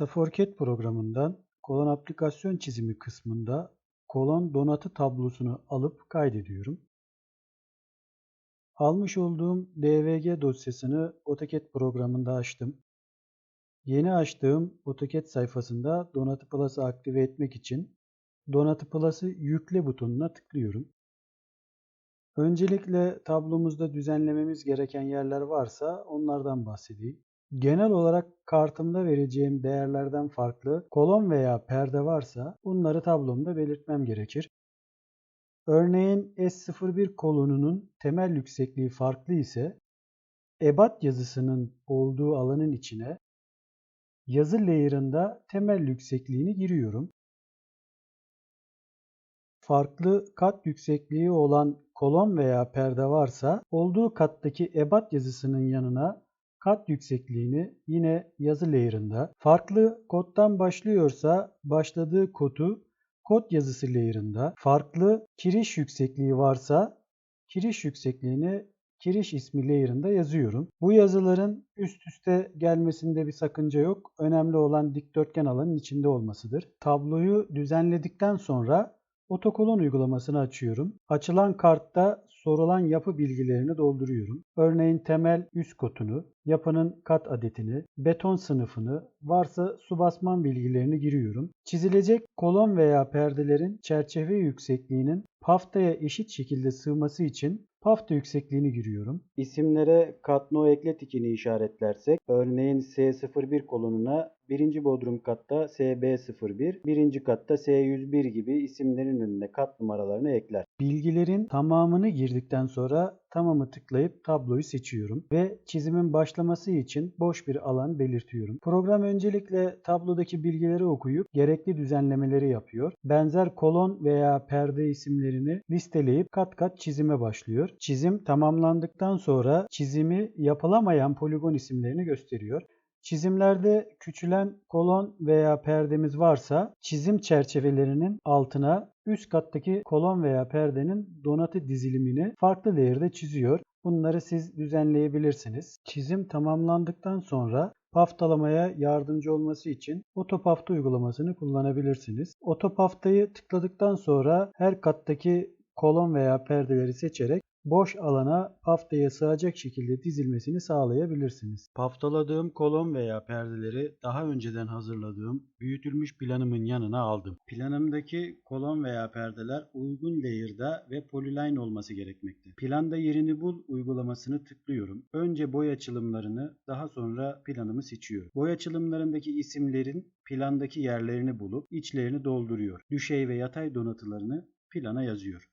Staforket programından kolon aplikasyon çizimi kısmında kolon donatı tablosunu alıp kaydediyorum. Almış olduğum DVG dosyasını AutoCAD programında açtım. Yeni açtığım AutoCAD sayfasında Donatı Plus'ı aktive etmek için Donatı Plus'ı yükle butonuna tıklıyorum. Öncelikle tablomuzda düzenlememiz gereken yerler varsa onlardan bahsedeyim. Genel olarak kartımda vereceğim değerlerden farklı kolon veya perde varsa bunları tablomda belirtmem gerekir. Örneğin S01 kolonunun temel yüksekliği farklı ise ebat yazısının olduğu alanın içine yazı layer'ında temel yüksekliğini giriyorum. Farklı kat yüksekliği olan kolon veya perde varsa olduğu kattaki ebat yazısının yanına kat yüksekliğini yine yazı layer'ında, farklı koddan başlıyorsa başladığı kodu kod yazısı layer'ında, farklı kiriş yüksekliği varsa kiriş yüksekliğini kiriş ismi layer'ında yazıyorum. Bu yazıların üst üste gelmesinde bir sakınca yok. Önemli olan dikdörtgen alanın içinde olmasıdır. Tabloyu düzenledikten sonra otokolon uygulamasını açıyorum. Açılan kartta sorulan yapı bilgilerini dolduruyorum. Örneğin temel üst kotunu, yapının kat adetini, beton sınıfını, varsa su basman bilgilerini giriyorum. Çizilecek kolon veya perdelerin çerçeve yüksekliğinin paftaya eşit şekilde sığması için pafta yüksekliğini giriyorum. İsimlere katno ekle tikini işaretlersek örneğin S01 kolonuna birinci bodrum katta SB01, birinci katta S101 gibi isimlerin önüne kat numaralarını ekler. Bilgilerin tamamını girdikten sonra tamamı tıklayıp tabloyu seçiyorum ve çizimin başlaması için boş bir alan belirtiyorum. Program öncelikle tablodaki bilgileri okuyup gerekli düzenlemeleri yapıyor. Benzer kolon veya perde isimlerini listeleyip kat kat çizime başlıyor. Çizim tamamlandıktan sonra çizimi yapılamayan poligon isimlerini gösteriyor. Çizimlerde küçülen kolon veya perdemiz varsa çizim çerçevelerinin altına üst kattaki kolon veya perdenin donatı dizilimini farklı değerde çiziyor. Bunları siz düzenleyebilirsiniz. Çizim tamamlandıktan sonra paftalamaya yardımcı olması için otopafta uygulamasını kullanabilirsiniz. Otopaftayı tıkladıktan sonra her kattaki kolon veya perdeleri seçerek boş alana paftaya sığacak şekilde dizilmesini sağlayabilirsiniz. Paftaladığım kolon veya perdeleri daha önceden hazırladığım büyütülmüş planımın yanına aldım. Planımdaki kolon veya perdeler uygun layer'da ve polyline olması gerekmekte. Planda yerini bul uygulamasını tıklıyorum. Önce boy açılımlarını daha sonra planımı seçiyorum. Boy açılımlarındaki isimlerin plandaki yerlerini bulup içlerini dolduruyor. Düşey ve yatay donatılarını plana yazıyor.